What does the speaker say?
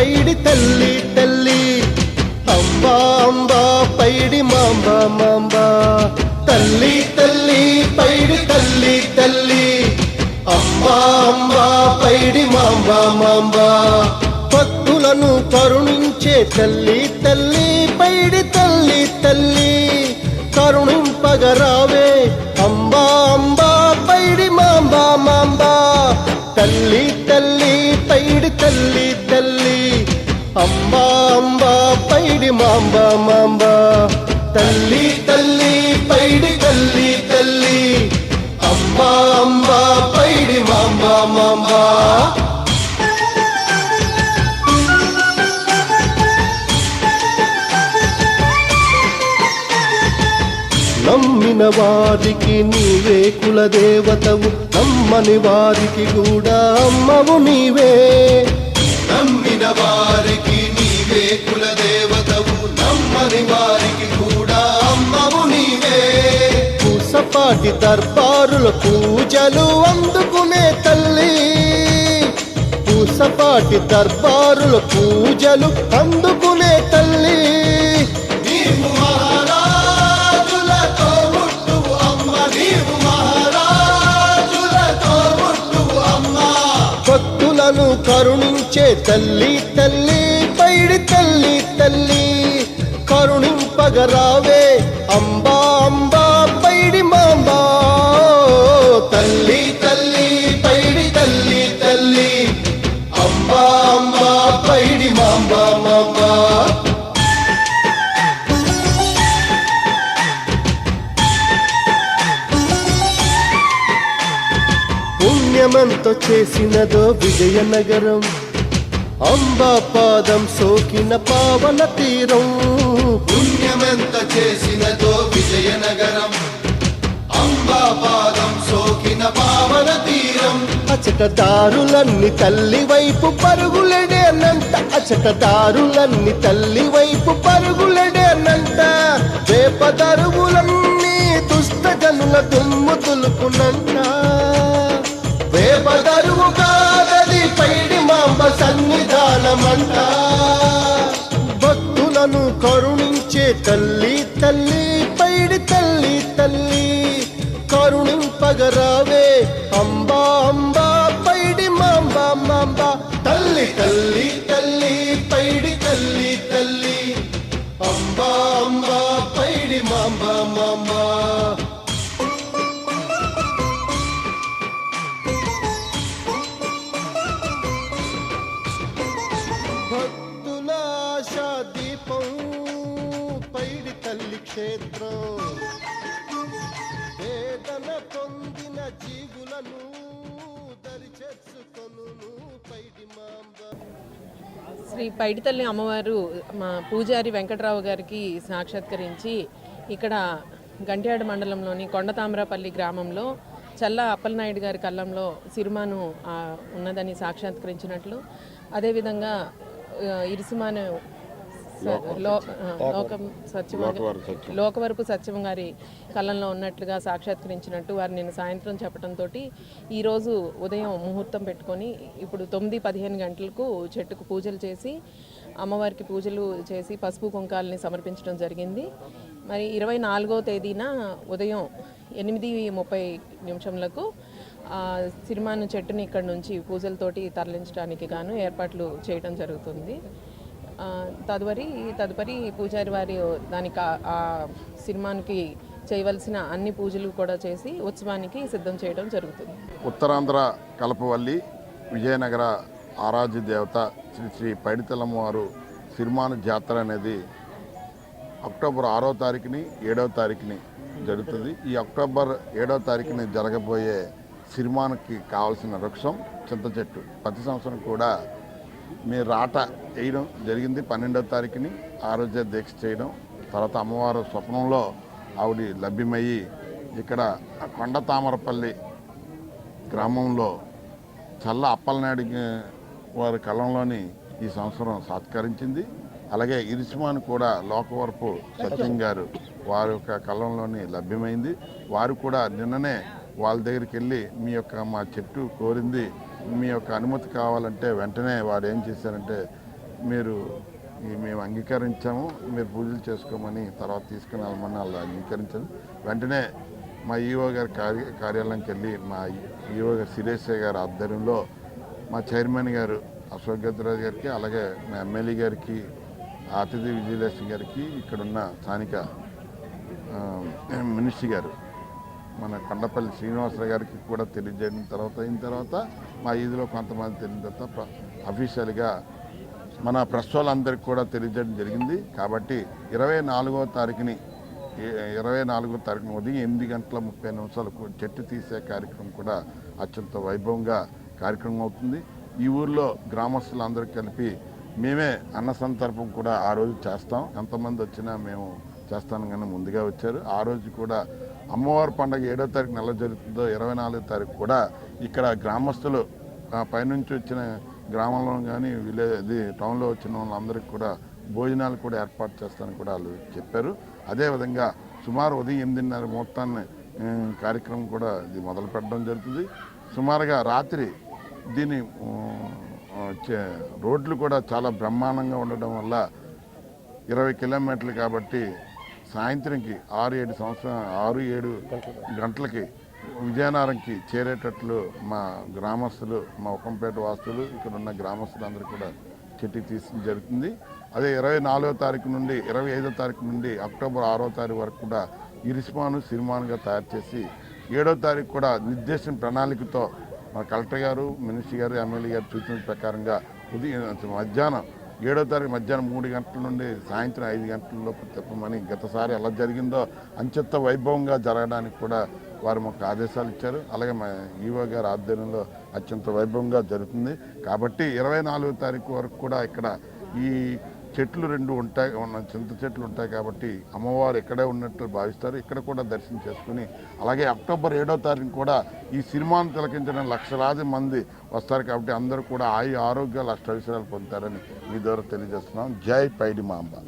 పైడి తల్లి తల్లి. అంబా అంబా పైడి మాంబ మాంబ. తల్లి తల్లి పైడి తల్లి తల్లి. అంబా అంబా పైడి మాంబ మాంబ. భక్తులను కరుణించే తల్లి తల్లి పైడి తల్లి తల్లి. కరుణింపగరావే అంబా అంబా పైడి మాంబా మాంబా. తల్లి తల్లి పైడి తల్లి తల్లి. మాంబ మాంబ. తల్లి తల్లి పైడి తల్లి తల్లి. అమ్మ అమ్మ పైడి మాంబ మాంబ. నమ్మిన వారికి నీవే కులదేవతవు నమ్మని వారికి కూడా అమ్మవు నీవే. నమ్మిన వారికి పూసపాటి దర్బారుల పూజలు అందుకునే తల్లి. పూసపాటి దర్బారుల పూజలు అందుకునే తల్లి. భక్తులను కరుణించే తల్లి తల్లి పైడి తల్లి తల్లి. కరుణింపగరావే పుణ్యమంతో చేసినదో విజయనగరం. అంబా పాదం సోకిన పావన తీరం. పుణ్యమెంత చేసినదో విజయనగరం. అంబా పాదం సోకిన పావన తీరం. అచకదారులన్నీ తల్లి వైపు పరుగులెడేనంట అచట దారులన్నీ తల్లి వైపు పరుగులెడేనంట వేప దరువులన్నీ దుష్ట జనుల దుమ్ము తులుకునంట వేపదరువు కాదది పైడి మాంబ సన్నిధానమంట. భక్తులను కరుణించే తల్లి తల్లి పైడి తల్లి తల్లి. కరుణింపగరావే అంబా అంబా పైడి మాంబ మాంబ. తల్లి తల్లి తల్లి పైడి తల్లి తల్లి. అంబా అంబా పైడి మాంబ మాంబా. వేదన పొందిన జీవులను దరిచేర్చుకొను పైడి మాంబ. శ్రీ పైడితల్లి అమ్మవారు మా పూజారి వెంకట్రావు గారికి సాక్షాత్కరించి ఇక్కడ గంట్యాడ మండలంలోని కొండతామ్రపల్లి గ్రామంలో చల్ల అప్పలనాయుడు గారి కళ్ళంలో సిరిమాను ఉన్నదని సాక్షాత్కరించినట్లు. అదేవిధంగా ఇరిసిమాను లోకం సత్యం. లోకవరపు సత్యం గారి కళ్ళంలో ఉన్నట్లుగా సాక్షాత్కరించినట్టు వారు నేను సాయంత్రం చెప్పడంతో ఈరోజు ఉదయం ముహూర్తం పెట్టుకొని ఇప్పుడు తొమ్మిది పదిహేను గంటలకు చెట్టుకు పూజలు చేసి అమ్మవారికి పూజలు చేసి పసుపు కుంకాలని సమర్పించడం జరిగింది. మరి ఇరవై నాలుగో తేదీన ఉదయం ఎనిమిది ముప్పై నిమిషంలకు ఆ, సిరిమాను చెట్టుని ఇక్కడ నుంచి పూజలతోటి తరలించడానికి గాను ఏర్పాట్లు చేయడం జరుగుతుంది. తదుపరి తదుపరి పూజారి వారి దానికి ఆ- సినిమానికి చేయవలసిన అన్ని పూజలు కూడా చేసి ఉత్సవానికి సిద్ధం చేయడం జరుగుతుంది. ఉత్తరాంధ్ర కలపవల్లి విజయనగర ఆరాధ్య దేవత శ్రీ శ్రీ పైడితలమ్మ వారు సిరిమాను జాతర అనేది అక్టోబర్ ఆరో తారీఖుని ఏడవ తారీఖుని జరుగుతుంది. ఈ అక్టోబర్ ఏడవ తారీఖుని జరగబోయే సిరిమానికి కావాల్సిన వృక్షం చింత చెట్టు. ప్రతి సంవత్సరం కూడా మీరు రాట వేయడం జరిగింది. పన్నెండవ తారీఖుని ఆరోగ్య దీక్ష చేయడం. తర్వాత అమ్మవారు స్వప్నంలో ఆవిడ లభ్యమయ్యి ఇక్కడ కొండ తామరపల్లి గ్రామంలో చల్ల అప్పలనాయుడు వారి కలంలోని ఈ సంవత్సరం సత్కరించింది. అలాగే ఇరిసిమాను కూడా లోకవరపు సత్యం గారు వారి యొక్క కలంలోని లభ్యమైంది. వారు కూడా నిన్ననే వాళ్ళ దగ్గరికి వెళ్ళి మీ యొక్క మా చెట్టు కోరింది. మీ యొక్క అనుమతి కావాలంటే వెంటనే వారు ఏం చేశారంటే మీరు మేము అంగీకరించాము మీరు పూజలు చేసుకోమని తర్వాత తీసుకుని వెళ్ళమని వాళ్ళు అంగీకరించారు. వెంటనే మా ఈఓ గారి కార్య కార్యాలయంకి వెళ్ళి మా ఈఓ గారు సిరేశ్వర గారి ఆధ్వర్యంలో మా చైర్మన్ గారు అశోక్ గద్రాజ్ గారికి అలాగే మా ఎమ్మెల్యే గారికి అతిథి విజయలక్ష్మి గారికి ఇక్కడున్న స్థానిక ఆ, మినిస్ట్రీ గారు మన కొండపల్లి శ్రీనివాసరావు గారికి కూడా తెలియజేయడం తర్వాత అయిన తర్వాత మా ఈదిలో కొంతమంది తెలియని తర్వాత అఫీషియల్గా మన ప్రెస్ వాళ్ళందరికీ కూడా తెలియజేయడం జరిగింది. కాబట్టి ఇరవై నాలుగో తారీఖుని ఇరవై నాలుగో తారీఖున ఉదయం ఎనిమిది గంటల ముప్పై నిమిషాలకు చెట్టు తీసే కార్యక్రమం కూడా అత్యంత వైభవంగా కార్యక్రమం అవుతుంది. ఈ ఊర్లో గ్రామస్తులందరూ కలిపి మేమే అన్న సందర్భం కూడా ఆ రోజు చేస్తాం. ఎంతమంది వచ్చినా మేము చేస్తాను కానీ ముందుగా వచ్చారు. ఆ రోజు కూడా అమ్మవారి పండుగ ఏడో తారీఖు నెల జరుగుతుందో ఇరవై నాలుగో తారీఖు కూడా ఇక్కడ గ్రామస్తులు పైనుంచి వచ్చిన గ్రామంలో కానీ విలేజ్ టౌన్లో వచ్చిన వాళ్ళందరికీ కూడా భోజనాలు కూడా ఏర్పాటు చేస్తానని కూడా వాళ్ళు చెప్పారు. అదేవిధంగా సుమారు ఉదయం ఎనిమిదిన్నర ముహూర్తాన్ని కార్యక్రమం కూడా ఇది మొదలు పెట్టడం జరుగుతుంది. సుమారుగా రాత్రి దీని చే- రోడ్లు కూడా చాలా బ్రహ్మాండంగా ఉండడం వల్ల ఇరవై కిలోమీటర్లు కాబట్టి సాయంత్రంకి ఆరు ఏడు సంవత్సరం ఆరు ఏడు గంటలకి విజయనగరంకి చేరేటట్లు మా గ్రామస్తులు మా ఒకంపేట వాస్తులు ఇక్కడ ఉన్న గ్రామస్తులందరూ కూడా చెట్టు తీసి జరుగుతుంది. అదే ఇరవై నాలుగో తారీఖు నుండి ఇరవై ఐదో తారీఖు నుండి అక్టోబర్ ఆరో తారీఖు వరకు కూడా ఇరిస్మాను సిరిమానుగా తయారు చేసి ఏడో తారీఖు కూడా నిర్దేశం ప్రణాళికతో మా కలెక్టర్ గారు మినిస్టర్ గారు ఎమ్మెల్యే గారు సూచన ప్రకారంగా ఉదయం మధ్యాహ్నం ఏడో తారీఖు మధ్యాహ్నం మూడు గంటల నుండి సాయంత్రం ఐదు గంటలలోపు లోపు గతసారి ఎలా జరిగిందో అంచెత్త వైభవంగా జరగడానికి కూడా వారు మాకు ఆదేశాలు ఇచ్చారు. అలాగే మా ఈవో గారి ఆధ్వర్యంలో అత్యంత వైభవంగా జరుగుతుంది. కాబట్టి ఇరవై నాలుగో తారీఖు వరకు కూడా ఇక్కడ ఈ చెట్లు రెండు ఉంటాయి ఉన్న చింత చెట్లు ఉంటాయి కాబట్టి అమ్మవారు ఇక్కడే ఉన్నట్లు భావిస్తారు. ఇక్కడ కూడా దర్శనం చేసుకుని అలాగే అక్టోబర్ ఏడో తారీఖు కూడా ఈ సినిమాను తిలకించడం లక్షలాది మంది వస్తారు కాబట్టి అందరూ కూడా ఆయు ఆరోగ్యాలు అష్టవిషయాలు పొందుతారని మీ ద్వారా తెలియజేస్తున్నాం. జై పైడి మాంబ